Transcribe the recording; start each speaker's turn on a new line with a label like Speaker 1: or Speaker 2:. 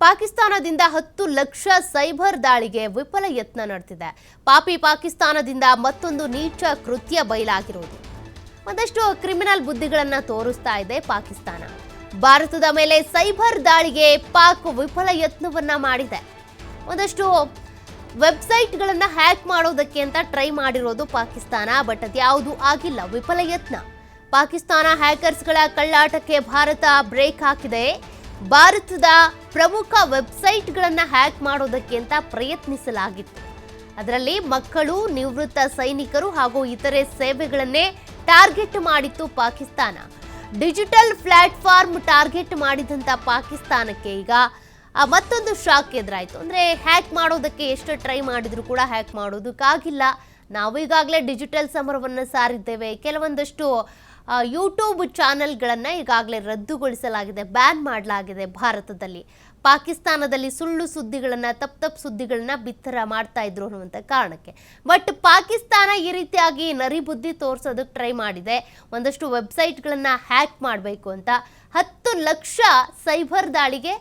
Speaker 1: ಪಾಕಿಸ್ತಾನದಿಂದ ಹತ್ತು ಲಕ್ಷ ಸೈಬರ್ ದಾಳಿಗೆ ವಿಫಲ ಯತ್ನ ನಡೆದಿದೆ. ಪಾಪಿ ಪಾಕಿಸ್ತಾನದಿಂದ ಮತ್ತೊಂದು ನೀಚ ಕೃತ್ಯ ಬಯಲಾಗಿರುವುದು. ಒಂದಷ್ಟು ಕ್ರಿಮಿನಲ್ ಬುದ್ಧಿಗಳನ್ನು ತೋರಿಸ್ತಾ ಇದೆ ಪಾಕಿಸ್ತಾನ. ಭಾರತದ ಮೇಲೆ ಸೈಬರ್ ದಾಳಿಗೆ ಪಾಕ್ ವಿಫಲ ಯತ್ನವನ್ನ ಮಾಡಿದೆ. ಒಂದಷ್ಟು ವೆಬ್ಸೈಟ್ಗಳನ್ನ ಹ್ಯಾಕ್ ಮಾಡೋದಕ್ಕೆ ಅಂತ ಟ್ರೈ ಮಾಡಿರೋದು ಪಾಕಿಸ್ತಾನ, ಬಟ್ ಅದ್ಯಾವುದು ಆಗಿಲ್ಲ, ವಿಫಲ ಯತ್ನ. ಪಾಕಿಸ್ತಾನ ಹ್ಯಾಕರ್ಸ್ಗಳ ಕಳ್ಳಾಟಕ್ಕೆ ಭಾರತ ಬ್ರೇಕ್ ಹಾಕಿದೆ. ಭಾರತದ ಪ್ರಮುಖ ವೆಬ್ಸೈಟ್ಗಳನ್ನು ಹ್ಯಾಕ್ ಮಾಡೋದಕ್ಕೆ ಅಂತ ಪ್ರಯತ್ನಿಸಲಾಗಿತ್ತು. ಅದರಲ್ಲಿ ಮಕ್ಕಳು, ನಿವೃತ್ತ ಸೈನಿಕರು ಹಾಗೂ ಇತರೆ ಸೇವೆಗಳನ್ನೇ ಟಾರ್ಗೆಟ್ ಮಾಡಿತ್ತು ಪಾಕಿಸ್ತಾನ. ಡಿಜಿಟಲ್ ಪ್ಲಾಟ್ಫಾರ್ಮ್ ಟಾರ್ಗೆಟ್ ಮಾಡಿದಂಥ ಪಾಕಿಸ್ತಾನಕ್ಕೆ ಈಗ ಮತ್ತೊಂದು ಶಾಕ್ ಎದುರಾಯಿತು. ಅಂದರೆ ಹ್ಯಾಕ್ ಮಾಡೋದಕ್ಕೆ ಎಷ್ಟು ಟ್ರೈ ಮಾಡಿದ್ರು ಕೂಡ ಹ್ಯಾಕ್ ಮಾಡೋದಕ್ಕಾಗಿಲ್ಲ. ನಾವು ಈಗಾಗಲೇ ಡಿಜಿಟಲ್ ಸಮರವನ್ನು ಸಾರಿದ್ದೇವೆ. ಕೆಲವೊಂದಷ್ಟು ಯೂಟ್ಯೂಬ್ ಚಾನೆಲ್ಗಳನ್ನು ಈಗಾಗಲೇ ರದ್ದುಗೊಳಿಸಲಾಗಿದೆ ಬ್ಯಾನ್ ಮಾಡಲಾಗಿದೆ ಭಾರತದಲ್ಲಿ. ಪಾಕಿಸ್ತಾನದಲ್ಲಿ ಸುಳ್ಳು ಸುದ್ದಿಗಳನ್ನು ತಪ್ಪು ತಪ್ಪು ಸುದ್ದಿಗಳನ್ನ ಬಿತ್ತರ ಮಾಡ್ತಾ ಇದ್ರು ಅನ್ನುವಂಥ ಕಾರಣಕ್ಕೆ. ಬಟ್ ಪಾಕಿಸ್ತಾನ ಈ ರೀತಿಯಾಗಿ ನರಿಬುದ್ಧಿ ತೋರಿಸೋದಕ್ಕೆ ಟ್ರೈ ಮಾಡಿದೆ. ಒಂದಷ್ಟು ವೆಬ್ಸೈಟ್ಗಳನ್ನು ಹ್ಯಾಕ್ ಮಾಡಬೇಕು ಅಂತ. ಹತ್ತು ಲಕ್ಷ ಸೈಬರ್ ದಾಳಿಗೆ